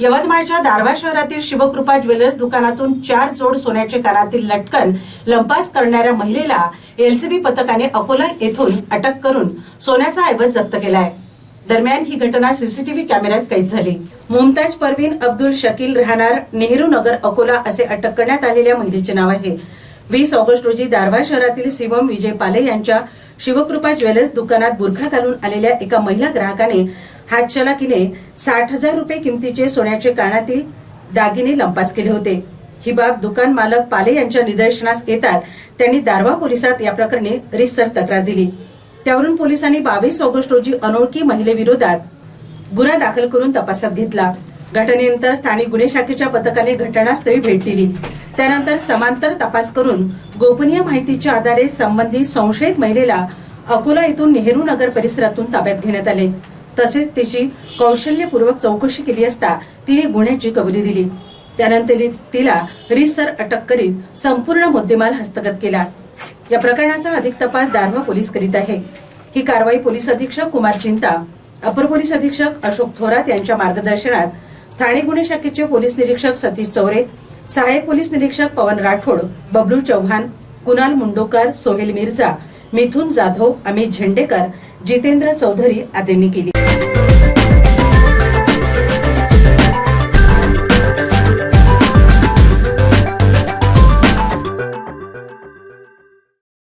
यवतमाळच्या दारवा शहरातील शिवकृपा ज्वेलर्स दुकानातून चार जोड सोन्याचे कानातील लटकन लंपास करणाऱ्या महिलेला एलसीबी पथकाने अकोला येथून अटक करून सोन्याचा ऐवज जप्त केलाय. दरम्यान ही घटना सीसीटीव्ही कॅमेऱ्यात कैद झाली. मुमताज परवीन अब्दुल शकील राहणार नेहरू नगर अकोला असे अटक करण्यात आलेल्या महिलेचे नाव आहे. वीस ऑगस्ट रोजी दारव्हा शहरातील शिवम विजय पाले यांच्या शिवकृपा ज्वेलर्स दुकानात बुरखा घालून आलेल्या एका महिला ग्राहकाने हातचलाकीने साठ हजार रुपये किमतीचे सोन्याचे कानातील दागिने लंपास केले होते. ही बाब दुकान मालक पाले यांच्या निदर्शनास येतात त्यांनी दारवा पोलिसात या प्रकरणी रिसर तक्रार दिली. त्यावरून पोलिसांनी बावीस ऑगस्ट रोजी अनोळखी महिलेविरोधात गुन्हा दाखल करून तपासात घेतला. घटनेनंतर स्थानिक गुन्हे शाखेच्या पथकाने घटनास्थळी भेट दिली. त्यानंतर समांतर तपास करून गोपनीय माहितीच्या आधारे संबंधित संशयित महिलेला अकोला येथून नेहरू नगर परिसरातून ताब्यात घेण्यात आले. तसेच तिची कौशल्यपूर्वक चौकशी केली असता तिने गुन्ह्याची कबुली दिली. त्यानंतर तिला रिसर अटक करीत संपूर्ण मुद्देमाल हस्तगत केला. या प्रकरणाचा अधिक तपास दारव्हा पोलीस करीत आहे. ही कारवाई पोलीस अधीक्षक कुमार चिंता अपर पोलीस अधीक्षक अशोक थोरात यांच्या मार्गदर्शनात स्थानिक गुन्हे शाखेचे पोलीस निरीक्षक सतीश चौरे सहाय्यक पोलीस निरीक्षक पवन राठोड बबलू चौहान कुणाल मुंडोकर सोहेल मिर्झा मिथुन जाधव अमित झेंडेकर जितेंद्र चौधरी आदींनी केली.